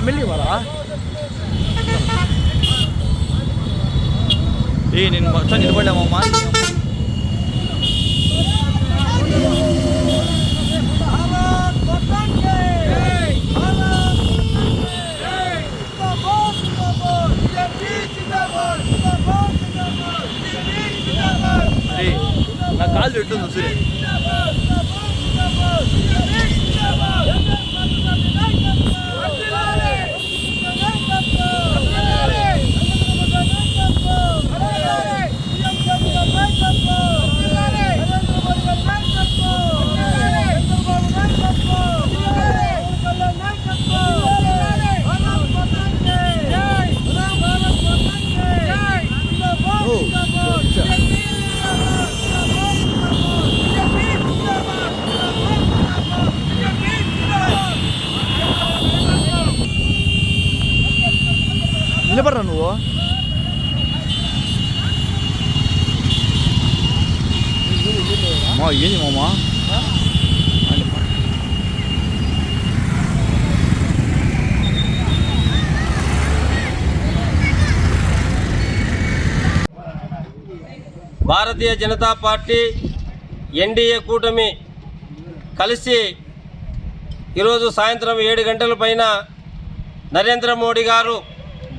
ملي وراه إيه تاني الولا مومان நான் கால் எடுத்து வந்துச்சு నిలబడరా నువ్వు? మా ఏంది మామా భారతీయ జనతా పార్టీ ఎన్డీఏ కూటమి కలిసి ఈరోజు సాయంత్రం ఏడు గంటల పైన నరేంద్ర మోడీ గారు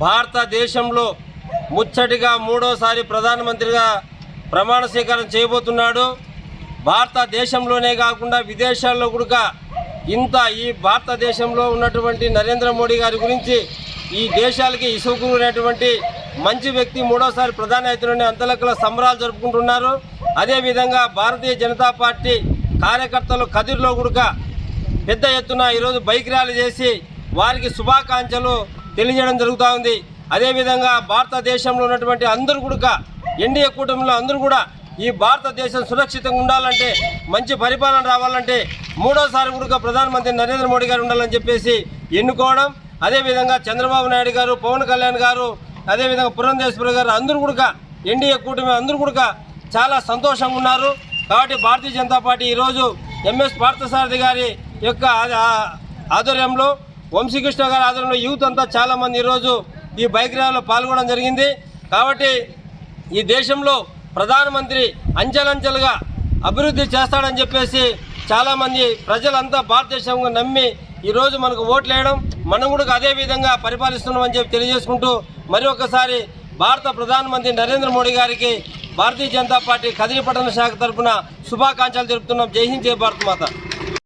భారతదేశంలో ముచ్చటిగా మూడోసారి ప్రధానమంత్రిగా ప్రమాణ స్వీకారం చేయబోతున్నాడు. భారతదేశంలోనే కాకుండా విదేశాల్లో కూడా ఇంత ఈ భారతదేశంలో ఉన్నటువంటి నరేంద్ర మోడీ గారి గురించి ఈ దేశాలకి ఇసుకునేటువంటి మంచి వ్యక్తి మూడోసారి ప్రధాని అవుతున్న అంతలకుల సంబరాలు జరుపుకుంటున్నారు. అదేవిధంగా భారతీయ జనతా పార్టీ కార్యకర్తలు కదిరిలో కూడా పెద్ద ఎత్తున ఈరోజు బైక్ ర్యాలీ చేసి వారికి శుభాకాంక్షలు తెలియజేయడం జరుగుతూ ఉంది. అదేవిధంగా భారతదేశంలో ఉన్నటువంటి అందరూ కూడా ఎన్డీఏ కూటమిలో అందరూ కూడా ఈ భారతదేశం సురక్షితంగా ఉండాలంటే మంచి పరిపాలన రావాలంటే మూడోసారి కూడా ప్రధానమంత్రి నరేంద్ర మోడీ గారు ఉండాలని చెప్పేసి ఎన్నుకోవడం అదేవిధంగా చంద్రబాబు నాయుడు గారు పవన్ కళ్యాణ్ గారు అదేవిధంగా పురంధేశ్వరి గారు అందరూ కూడా ఎన్డీఏ కూటమి అందరూ కూడా చాలా సంతోషంగా ఉన్నారు. కాబట్టి భారతీయ జనతా పార్టీ ఈరోజు ఎంఎస్ పార్థసారథి గారి యొక్క ఆధ్వర్యంలో వంశీకృష్ణ గారి ఆధ్వర్యంలో యూత్ అంతా చాలామంది ఈరోజు ఈ బైక్ ర్యాలీలో పాల్గొనడం జరిగింది. కాబట్టి ఈ దేశంలో ప్రధానమంత్రి అంచెలంచెలుగా అభివృద్ధి చేస్తాడని చెప్పేసి చాలామంది ప్రజలంతా భారతదేశంగా నమ్మి ఈరోజు మనకు ఓట్లు వేయడం మనం కూడా అదే విధంగా పరిపాలిస్తున్నామని చెప్పి తెలియజేసుకుంటూ మరి ఒకసారి భారత ప్రధానమంత్రి నరేంద్ర మోడీ గారికి భారతీయ జనతా పార్టీ కదిరిపట్టణ శాఖ తరఫున శుభాకాంక్షలు తెలుపుతున్నాం. జై హింద్ జై భారత్ మాత.